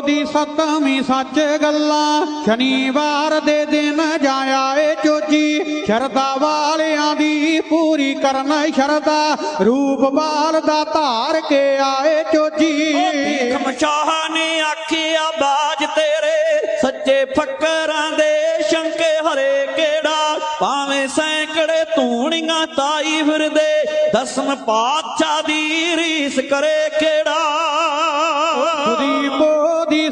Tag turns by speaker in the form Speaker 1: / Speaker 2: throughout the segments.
Speaker 1: ਦੀ ਸਤਵੀਂ ਸੱਚ ਗੱਲਾਂ ਸ਼ਨੀਵਾਰ ਦੇ ਦਿਨ ਜਾਇਆ ਏ ਚੋਜੀ। ਸ਼ਰਦਾ ਵਾਲਿਆਂ ਦੀ ਪੂਰੀ ਕਰਨ ਸ਼ਰਦਾ ਰੂਪ ਬਾਲ ਦਾ ਧਾਰ ਕੇ ਆਏ ਚੋਜੀ।
Speaker 2: ਖਮਸ਼ਾਹ ਨੇ ਆਖਿਆ ਬਾਜ ਤੇਰੇ ਸੱਚੇ ਫੱਕਰਾਂ ਦੇ ਸ਼ੰਕੇ ਹਰੇ ਕਿਹੜਾ? ਭਾਵੇਂ ਸੈਂਕੜੇ ਧੂਣੀਆਂ ਤਾਈ ਫਿਰਦੇ ਦਸਮ ਪਾਤਸ਼ਾਹ ਦੀ ਰੀਸ ਕਰੇ ਕਿਹੜਾ?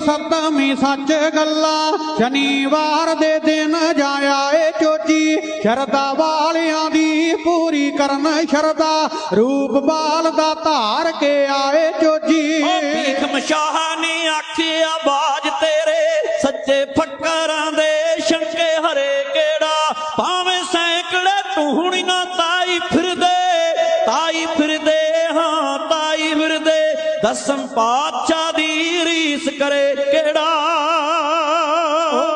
Speaker 1: ਸੁਦੀਪੋ ਸੱਚ ਗੱਲਾਂ, ਸ਼ਨੀਵਾਰ ਦੇ ਦਿਨ ਜਾਇਆ ਏ ਚੋਜੀ ਸ਼ਰਦਾ ਵਾਲਿਆਂ ਦੀ ਪੂਰੀ ਕਰਨ ਸ਼ਰਦਾ ਰੂਪ ਬਾਲ ਦਾ ਧਾਰ ਕੇ ਆਏ ਚੋਜੀ
Speaker 2: ਭੀਖ ਮਸ਼ਾਹ ਨੇ ਆਖਿਆ, ਬਾਜ ਤੇਰੇ ਸੱਚੇ ਫੱਕਰਾਂ ਦੇ ਸ਼ੰਕੇ ਹਰੇ ਕਿਹੜਾ? ਭਾਵੇਂ ਸੈਂਕੜੇ ਟੂਹਣੀਆਂ ਤਾਈ ਫਿਰਦੇ ਤਾਈ ਫਿਰਦੇ, ਹਾਂ, ਤਾਈ ਫਿਰਦੇ, ਦਸਮ ਪਾਤਸ਼ਾਹ ਰੀਸ ਕਰੇ ਕਿਹੜਾ?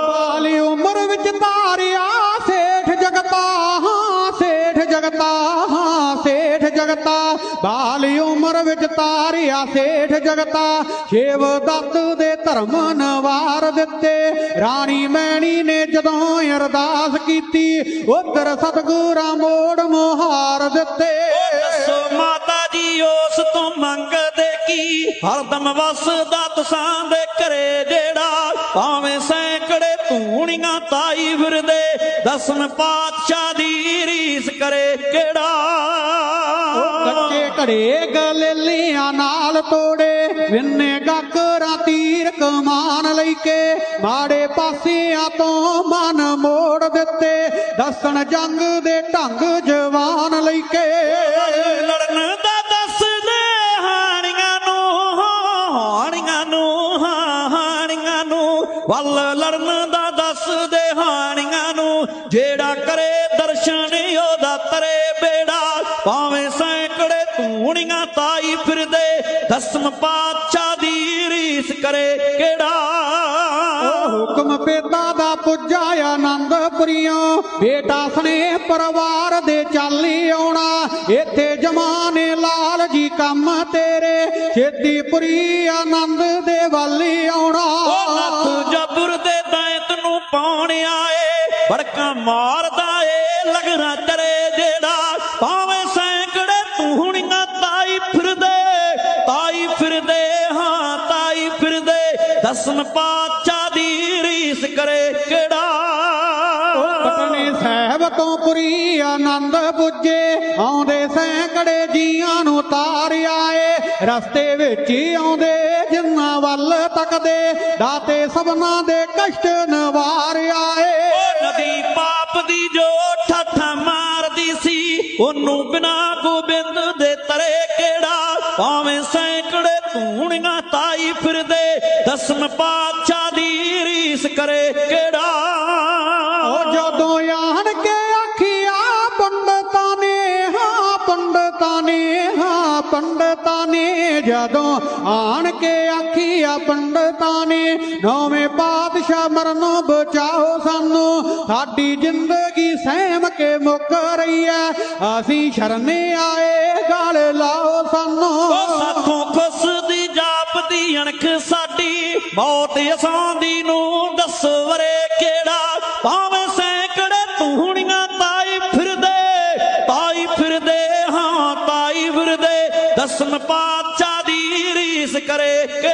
Speaker 1: ਬਾਲੀ ਉਮਰ ਵਿੱਚ ਧਾਰਿਆ ਸੇਠ ਜਗਤਾ, ਹਾਂ ਸੇਠ ਜਗਤਾ, ਹਾਂ ਸੇਠ ਜਗਤਾ। ਬਾਲੀ ਉਮਰ ਵਿੱਚ ਧਾਰਿਆ ਸੇਠ ਜਗਤਾ ਸ਼ੇਵ ਦੱਤ ਦੇ ਧਰਮ ਨਵਾਰ ਦਿੱਤੇ। ਰਾਣੀ ਮੈਣੀ ਨੇ ਜਦੋਂ ਅਰਦਾਸ ਕੀਤੀ, ਉਧਰ ਸਤਗੁਰਾਂ ਮੋੜ ਮੁਹਾਰ ਦਿੱਤੇ।
Speaker 2: ਹਰਦਮ ਵਸਦਾ ਤੁਸਾਂ ਦੇ ਘਰੇ ਜਿਹੜਾ, ਭਾਵੇਂ ਸੈਂਕੜੇ ਧੂਣੀਆਂ ਤਾਈ ਫਿਰਦੇ, ਦਸਮ ਪਾਤਸ਼ਾਹ ਦੀ ਰੀਸ ਕਰੇ ਕਿਹੜਾ?
Speaker 1: ਕੱਚੇ ਘੜੇ ਗਲੇਲੀਆਂ ਨਾਲ ਤੋੜੇ, ਵਿੰਨੇ ਗਾਕਰਾਂ ਤੀਰ ਕਮਾਨ ਲਈ ਕੇ, ਮਾੜੇ ਪਾਸਿਆਂ ਤੋਂ ਮਨ ਮੋੜ ਦਿੱਤੇ, ਦੱਸਣ ਜੰਗ ਦੇ ਢੰਗ ਜਵਾਨ ਲਈ ਕੇ।
Speaker 2: ਵੱਲ ਲੜਨ ਦਾ ਦੱਸਦੇ ਹਾਣੀਆਂ ਨੂੰ, ਜਿਹੜਾ ਕਰੇ ਦਰਸ਼ਨ ਉਹਦਾ ਤਰੇ ਬੇੜਾ। ਭਾਵੇਂ ਸੈਂਕੜੇ ਧੂਣੀਆਂ ਤਾਈ ਫਿਰਦੇ, ਦਸਮ ਪਾਤਸ਼ਾਹ ਦੀ ਰੀਸ ਕਰੇ ਕਿਹੜਾ?
Speaker 1: ਹੁਕਮ ਪੇਤਾ ਦਾ ਪੁੱਜਾ ਆਨੰਦ ਆਨੰਦਪੁਰੀਓ ਬੇਟਾ ਸਨੇ ਪਰਿਵਾਰ ਦੇ ਚਾਲੀ ਆਉਣਾ। ਇੱਥੇ ਜਮਾਨੇ ਲਾਲ ਜੀ ਕੰਮ ਤੇਰੇ, ਛੇਤੀ ਪੁਰੀ ਆਨੰਦ ਦੇ ਵਾਲੀ ਆਉਣਾ।
Speaker 2: ਪਾਉਣ ਆਏ, ਬੜਕਾ ਮਾਰਦਾ ਏ, ਲਗਰਾ ਤਰੇ ਜਿਹੜਾ ਭਾਵੇਂ ਸੈਂਕੜੇ ਧੂਣੀਆਂ ਤਾਈ ਫਿਰਦੇ ਤਾਈ ਫਿਰਦੇ ਹਾਂ, ਤਾਈ ਫਿਰਦੇ, ਦਸਮ ਪਾਤਸ਼ਾਹ ਦੀ ਰੀਸ ਕਰੇ ਕਿਹੜਾ?
Speaker 1: ਪਟਨੇ ਸਾਹਿਬ ਤੋਂ ਪੁਰੀ ਆਨੰਦ ਪੁੱਜੇ ਆਉਂਦੇ ਸੈਂਕੜੇ ਜੀਆਂ ਨੂੰ ਤਾਰ ਆਏ। ਰਸਤੇ ਵਿੱਚ ਆਉਂਦੇ, ਜਿੰਨਾ ਵੱਲ ਤੱਕਦੇ, ਦਾਤੇ ਸਭਨਾ ਦੇ ਕਸ਼ਟ ਨਵਾਰ ਆਏ।
Speaker 2: ਨਦੀ ਪਾਪ ਦੀ ਜੋ ਠੱਠਾ ਮਾਰਦੀ ਸੀ, ਉਹਨੂੰ ਬਿਨਾ ਗੋਬਿੰਦ ਦੇ ਤਰੇ ਕਿਹੜਾ? ਭਾਵੇਂ ਸੈਂਕੜੇ ਧੂਣੀਆਂ ਤਾਈ ਫਿਰਦੇ, ਦਸਮ ਪਾਤਸ਼ਾਹ ਦੀ ਰੀਸ ਕਰੇ ਕਿਹੜਾ?
Speaker 1: ਪੰਡਤਾਂ ਨੇ ਜਦੋਂ ਆਣ ਕੇ ਆਖਿਆ ਪੰਡਤਾਂ ਨੇ ਨੌਵੇਂ ਪਾਤਸ਼ਾਹ ਮਰਨੋਂ ਬਚਾਓ ਸਾਨੂੰ, ਸਾਡੀ ਜ਼ਿੰਦਗੀ ਸਹਿਮ ਕੇ ਮੁੱਕ ਰਹੀ ਐ। ਅਸੀਂ ਸ਼ਰਨੇ ਆਏ, ਗਲ ਲਾਓ ਸਾਨੂੰ।
Speaker 2: ਉਹ ਸਾਥੋਂ ਖੁੱਸਦੀ ਜਾਪਦੀ ਅਣਖ ਸਾਡੀ, ਮੌਤ ਅਸਾਂਦੀ ਨੂੰ ਦਸਵਰੇ ਦਸਮ ਪਾਤਸ਼ਾਹ ਦੀ ਰੀਸ ਕਰੇ